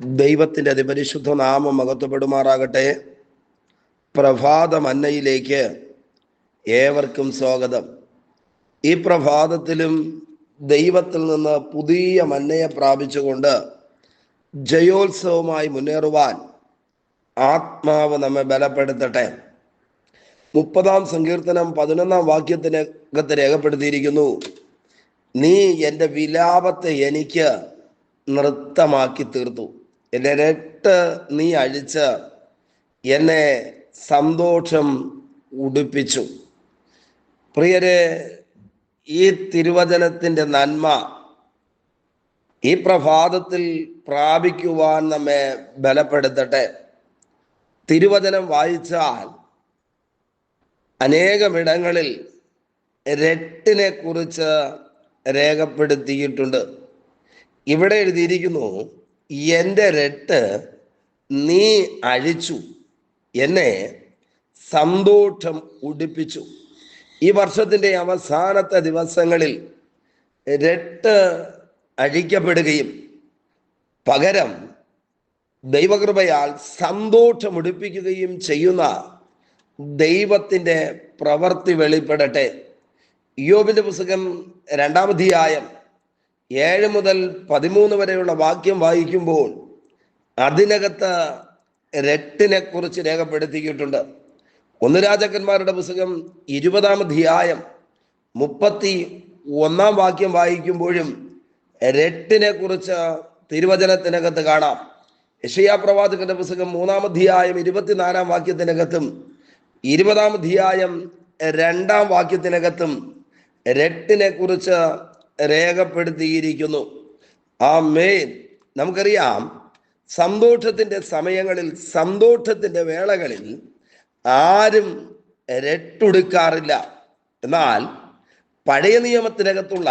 ദൈവത്തിന്റെ അതിപരിശുദ്ധ നാമം മകത്വപ്പെടുമാറാകട്ടെ പ്രഭാത മന്നയിലേക്ക് ഏവർക്കും സ്വാഗതം. ഈ പ്രഭാതത്തിലും ദൈവത്തിൽ നിന്ന് പുതിയ മന്നയെ പ്രാപിച്ചുകൊണ്ട് ജയോത്സവമായി മുന്നേറുവാൻ ആത്മാവ് നമ്മെ ബലപ്പെടുത്തട്ടെ. മുപ്പതാം സങ്കീർത്തനം പതിനൊന്നാം വാക്യത്തിനകത്ത് രേഖപ്പെടുത്തിയിരിക്കുന്നു നീ എന്റെ വിലാപത്തെ എനിക്ക് നൃത്തമാക്കി തീർത്തു എന്റെ രട്ട് നീ അഴിച്ച് എന്നെ സന്തോഷം ഉടുപ്പിച്ചു. പ്രിയരെ ഈ തിരുവചനത്തിന്റെ നന്മ ഈ പ്രഭാതത്തിൽ പ്രാപിക്കുവാൻ നമ്മെ ബലപ്പെടുത്തട്ടെ. തിരുവചനം വായിച്ചാൽ അനേകമിടങ്ങളിൽ രട്ടിനെ കുറിച്ച് രേഖപ്പെടുത്തിയിട്ടുണ്ട്. ഇവിടെ എഴുതിയിരിക്കുന്നു എന്റെ രട്ട് നീ അഴിച്ചു. എന്നെ സന്തോഷം ഉടിപ്പിച്ചു. ഈ വർഷത്തിന്റെ അവസാനത്തെ ദിവസങ്ങളിൽ രട്ട് അഴിക്കപ്പെടുകയും പകരം ദൈവകൃപയാൽ സന്തോഷം ഉടിപ്പിക്കുകയും ചെയ്യുന്ന ദൈവത്തിന്റെ പ്രവൃത്തി വെളിപ്പെടട്ടെ. യോബിന്റെ പുസ്തകം രണ്ടാമധ്യായം ഏഴ് മുതൽ പതിമൂന്ന് വരെയുള്ള വാക്യം വായിക്കുമ്പോൾ അതിനകത്ത് രട്ടിനെ കുറിച്ച് രേഖപ്പെടുത്തിയിട്ടുണ്ട്. ഒന്ന് രാജാക്കന്മാരുടെ പുസ്തകം ഇരുപതാം അധ്യായം മുപ്പത്തി ഒന്നാം വാക്യം വായിക്കുമ്പോഴും രട്ടിനെ കുറിച്ച് തിരുവചനത്തിനകത്ത് കാണാം. യഷയാ പ്രവാചകന്റെ പുസ്തകം മൂന്നാം അധ്യായം ഇരുപത്തിനാലാം വാക്യത്തിനകത്തും ഇരുപതാം അധ്യായം രണ്ടാം വാക്യത്തിനകത്തും രട്ടിനെ കുറിച്ച് രേഖപ്പെടുത്തിയിരിക്കുന്നു. ആ മേൻ നമുക്കറിയാം സന്തോഷത്തിന്റെ സമയങ്ങളിൽ സന്തോഷത്തിന്റെ വേളകളിൽ ആരും രട്ടുടുക്കാറില്ല. എന്നാൽ പഴയ നിയമത്തിനകത്തുള്ള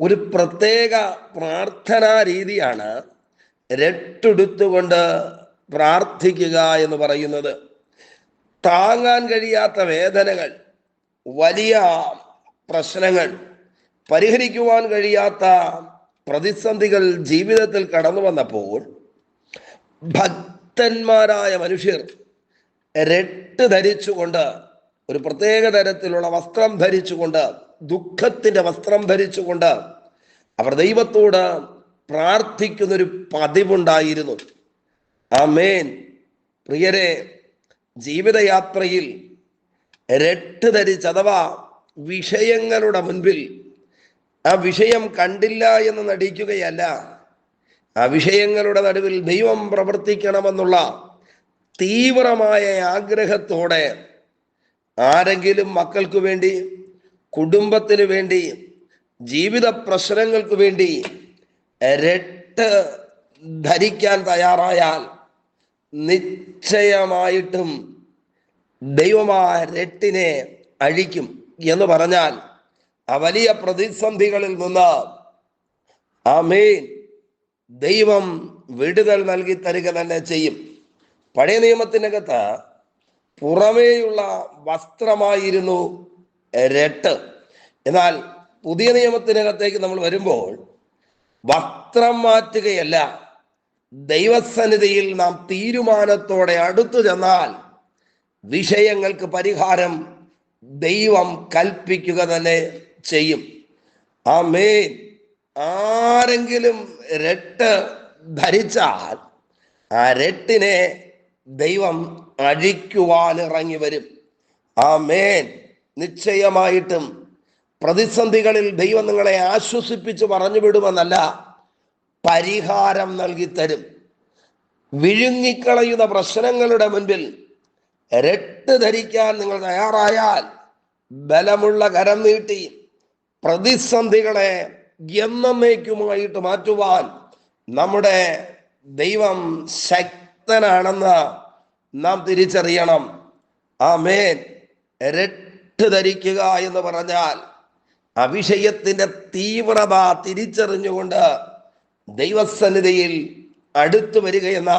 ഒരു പ്രത്യേക പ്രാർത്ഥനാ രീതിയാണ് രട്ടുടുത്തുകൊണ്ട് പ്രാർത്ഥിക്കുക എന്ന് പറയുന്നത്. താങ്ങാൻ കഴിയാത്ത വേദനകൾ വലിയ പ്രശ്നങ്ങൾ പരിഹരിക്കുവാൻ കഴിയാത്ത പ്രതിസന്ധികൾ ജീവിതത്തിൽ കടന്നു വന്നപ്പോൾ ഭക്തന്മാരായ മനുഷ്യർ രട്ട് ധരിച്ചുകൊണ്ട് ഒരു പ്രത്യേക തരത്തിലുള്ള വസ്ത്രം ധരിച്ചുകൊണ്ട് ദുഃഖത്തിന്റെ വസ്ത്രം ധരിച്ചുകൊണ്ട് അവർ ദൈവത്തോട് പ്രാർത്ഥിക്കുന്നൊരു പതിവുണ്ടായിരുന്നു. ആ മേൻ പ്രിയരെ ജീവിതയാത്രയിൽ രട്ട് ധരിച്ച് അഥവാ വിഷയങ്ങളുടെ മുൻപിൽ ആ വിഷയം കണ്ടില്ല എന്ന് നടിക്കുകയല്ല. ആ വിഷയങ്ങളുടെ നടുവിൽ ദൈവം പ്രവർത്തിക്കണമെന്നുള്ള തീവ്രമായ ആഗ്രഹത്തോടെ ആരെങ്കിലും മക്കൾക്ക് വേണ്ടി കുടുംബത്തിന് വേണ്ടി ജീവിത പ്രശ്നങ്ങൾക്ക് വേണ്ടി രട്ട് ധരിക്കാൻ തയ്യാറായാൽ നിശ്ചയമായിട്ടും ദൈവമാ രട്ടിനെ അഴിക്കും എന്ന് പറഞ്ഞാൽ ആ വലിയ പ്രതിസന്ധികളിൽ നിന്ന്. ആ മീൻ ദൈവം വിടുതൽ നൽകി തരിക തന്നെ ചെയ്യും. പഴയ നിയമത്തിനകത്ത് പുറമേയുള്ള വസ്ത്രമായിരുന്നു രട്ട്. എന്നാൽ പുതിയ നിയമത്തിനകത്തേക്ക് നമ്മൾ വരുമ്പോൾ വസ്ത്രം മാറ്റുകയല്ല ദൈവസന്നിധിയിൽ നാം തീരുമാനത്തോടെ അടുത്തു ചെന്നാൽ വിഷയങ്ങൾക്ക് പരിഹാരം ദൈവം കൽപ്പിക്കുക തന്നെ ചെയ്യും. ആ മേൻ ആരെങ്കിലും രട്ട് ധരിച്ചാൽ ആ രട്ടിനെ ദൈവം അഴിക്കുവാൻ ഇറങ്ങി വരും. ആ മേൻ നിശ്ചയമായിട്ടും പ്രതിസന്ധികളിൽ ദൈവം നിങ്ങളെ ആശ്വസിപ്പിച്ച് പറഞ്ഞു വിടുമെന്നല്ല പരിഹാരം നൽകി തരും. വിഴുങ്ങിക്കളയുന്ന പ്രശ്നങ്ങളുടെ മുൻപിൽ രട്ട് ധരിക്കാൻ നിങ്ങൾ തയ്യാറായാൽ ബലമുള്ള കരം നീട്ടി പ്രതിസന്ധികളെ എന്നേക്കുമായിട്ട് മാറ്റുവാൻ നമ്മുടെ ദൈവം ശക്തനാണെന്ന് നാം തിരിച്ചറിയണം. ആ മേൻ രട്ട് ധരിക്കുക എന്ന് പറഞ്ഞാൽ ആ തീവ്രത തിരിച്ചറിഞ്ഞുകൊണ്ട് ദൈവസന്നിധിയിൽ അടുത്തു വരികയെന്ന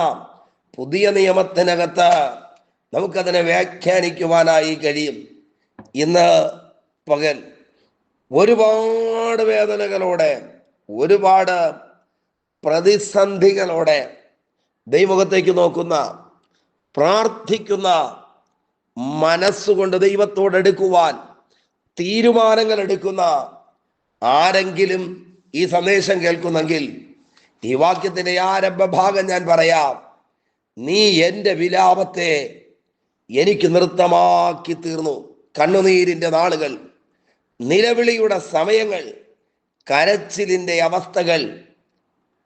പുതിയ നിയമത്തിനകത്ത് നമുക്കതിനെ വ്യാഖ്യാനിക്കുവാനായി കഴിയും. ഇന്ന് പകൽ ഒരുപാട് വേദനകളോടെ ഒരുപാട് പ്രതിസന്ധികളോടെ ദൈവമുഖത്തേക്ക് നോക്കുന്ന പ്രാർത്ഥിക്കുന്ന മനസ്സുകൊണ്ട് ദൈവത്തോട് എടുക്കുവാൻ തീരുമാനങ്ങൾ എടുക്കുന്ന ആരെങ്കിലും ഈ സന്ദേശം കേൾക്കുന്നെങ്കിൽ ഈ വാക്യത്തിന്റെ ആരംഭ ഭാഗം ഞാൻ പറയാം. നീ എന്റെ വിലാപത്തെ എനിക്ക് നൃത്തമാക്കി തീർന്നു കണ്ണുനീരിന്റെ നാളുകൾ നിലവിളിയുടെ സമയങ്ങൾ കരച്ചിലിന്റെ അവസ്ഥകൾ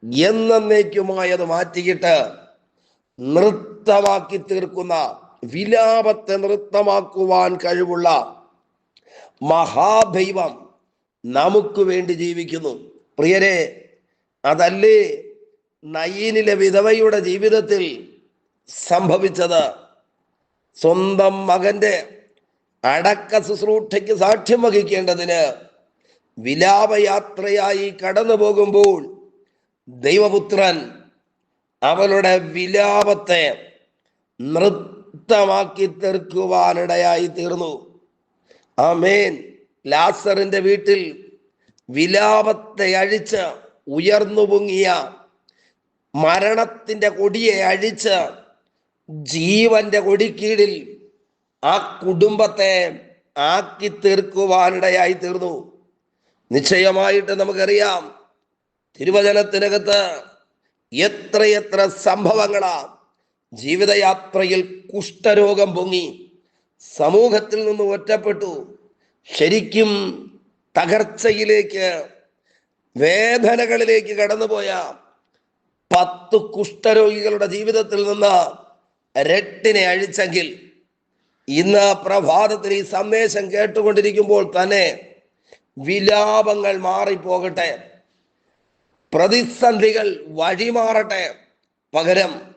എന്നേക്കുമായത് മാറ്റിയിട്ട് നൃത്തമാക്കി തീർക്കുന്ന വിലാപത്തെ നൃത്തമാക്കുവാൻ കഴിവുള്ള മഹാദൈവം നമുക്ക് വേണ്ടി ജീവിക്കുന്നു. പ്രിയരെ അതല്ലേ നയീനിലെ വിധവയുടെ ജീവിതത്തിൽ സംഭവിച്ചത്? സ്വന്തം മകന്റെ അടക്ക ശുശ്രൂഷയ്ക്ക് സാക്ഷ്യം വഹിക്കേണ്ടതിന് വിലാപയാത്രയായി കടന്നു പോകുമ്പോൾ ദൈവപുത്രൻ അവളുടെ വിലാപത്തെ നൃത്തമാക്കി തീർക്കുവാനിടയായി തീർന്നു. ആമേൻ. ലാസറിന്റെ വീട്ടിൽ വിലാപത്തെ അഴിച്ച് ഉയർന്നു പൊങ്ങിയ മരണത്തിന്റെ കൊടിയെ അഴിച്ച് ജീവന്റെ കൊടിക്കീഴിൽ ആ കുടുംബത്തെ ആക്കി തീർക്കുവാനിടയായി തീർന്നു. നിശ്ചയമായിട്ട് നമുക്കറിയാം തിരുവചനത്തിനകത്ത് എത്രയെത്ര സംഭവങ്ങളാ. ജീവിതയാത്രയിൽ കുഷ്ഠരോഗം പൊങ്ങി സമൂഹത്തിൽ നിന്ന് ഒറ്റപ്പെട്ടു. ശരിക്കും തകർച്ചയിലേക്ക് വേദനകളിലേക്ക് കടന്നുപോയ പത്ത് കുഷ്ഠരോഗികളുടെ ജീവിതത്തിൽ നിന്ന് രട്ടിനെ അഴിച്ചെങ്കിൽ ഇന്ന് പ്രഭാതത്തിൽ ഈ സന്ദേശം കേട്ടുകൊണ്ടിരിക്കുമ്പോൾ തന്നെ വിലാപങ്ങൾ മാറിപ്പോകട്ടെ. പ്രതിസന്ധികൾ വഴിമാറട്ടെ. പകരം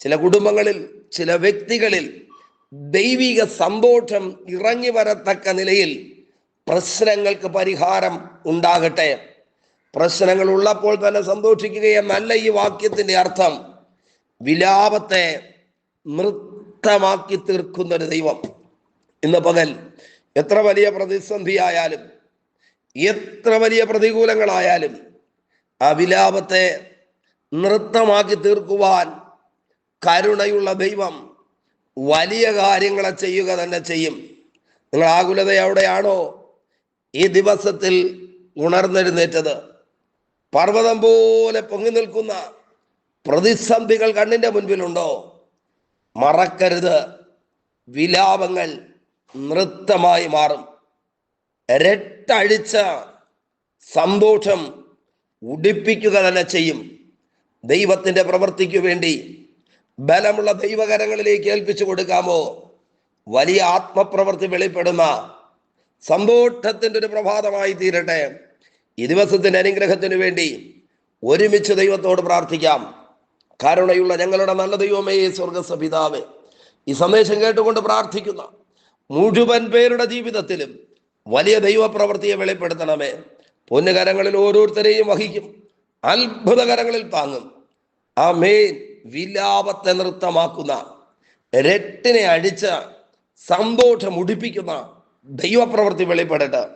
ചില കുടുംബങ്ങളിൽ ചില വ്യക്തികളിൽ ദൈവിക സന്തോഷം ഇറങ്ങി വരത്തക്ക നിലയിൽ പ്രശ്നങ്ങൾക്ക് പരിഹാരം ഉണ്ടാകട്ടെ. പ്രശ്നങ്ങൾ ഉള്ളപ്പോൾ തന്നെ സന്തോഷിക്കുകയെന്നല്ല ഈ വാക്യത്തിന്റെ അർത്ഥം. വിലാപത്തെ നൃത്തമാക്കി തീർക്കുന്ന ഒരു ദൈവം. ഇന്ന് പകൽ എത്ര വലിയ പ്രതിസന്ധി ആയാലും എത്ര വലിയ പ്രതികൂലങ്ങളായാലും ആ വിലാപത്തെ നൃത്തമാക്കി തീർക്കുവാൻ കരുണയുള്ള ദൈവം വലിയ കാര്യങ്ങളെ ചെയ്യുക തന്നെ ചെയ്യും. നിങ്ങൾ ആകുലത എവിടെയാണോ ഈ ദിവസത്തിൽ ഉണർന്നെഴുന്നേറ്റത്. പർവതം പോലെ പൊങ്ങി നിൽക്കുന്ന പ്രതിസന്ധികൾ കണ്ണിന്റെ മുൻപിലുണ്ടോ? മറക്കരുത്. വിലാപങ്ങൾ നൃത്തമായി മാറും. രട്ടഴിച്ച സന്തോഷം ഉടിപ്പിക്കുക തന്നെ ചെയ്യും. ദൈവത്തിന്റെ പ്രവൃത്തിക്ക് വേണ്ടി ബലമുള്ള ദൈവകരങ്ങളിലേക്ക് ഏൽപ്പിച്ചു കൊടുക്കാമോ? വലിയ ആത്മപ്രവൃത്തി വെളിപ്പെടുന്ന സന്തോഷത്തിന്റെ ഒരു പ്രഭാതമായി തീരട്ടെ. ഈ ദിവസത്തിന്റെ അനുഗ്രഹത്തിന് വേണ്ടി ഒരുമിച്ച് ദൈവത്തോട് പ്രാർത്ഥിക്കാം. കരുണയുള്ള ഞങ്ങളുടെ നല്ല ദൈവമേ സ്വർഗസ്വ പിതാവേ. ഈ സന്ദേശം കേട്ടുകൊണ്ട് പ്രാർത്ഥിക്കുന്ന മുഴുവൻ പേരുടെ ജീവിതത്തിലും വലിയ ദൈവപ്രവൃത്തിയെ വെളിപ്പെടുത്തണമേ. പൊന്നുകരങ്ങളിൽ ഓരോരുത്തരെയും വഹിക്കും. അത്ഭുതകരങ്ങളിൽ താങ്ങും. ആ മേൻ വിലാപത്തെ നൃത്തമാക്കുന്ന രട്ടിനെ അഴിച്ച് സന്തോഷം ഉടിപ്പിക്കുന്ന ദൈവപ്രവൃത്തി വെളിപ്പെടട്ടെ.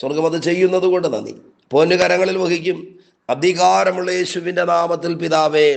സ്വർഗം അത് ചെയ്യുന്നത് കൊണ്ട് നന്ദി. പൊന്നുകരങ്ങളിൽ വഹിക്കും. അധികാരമുള്ള യേശുവിന്റെ നാമത്തിൽ പിതാവേ.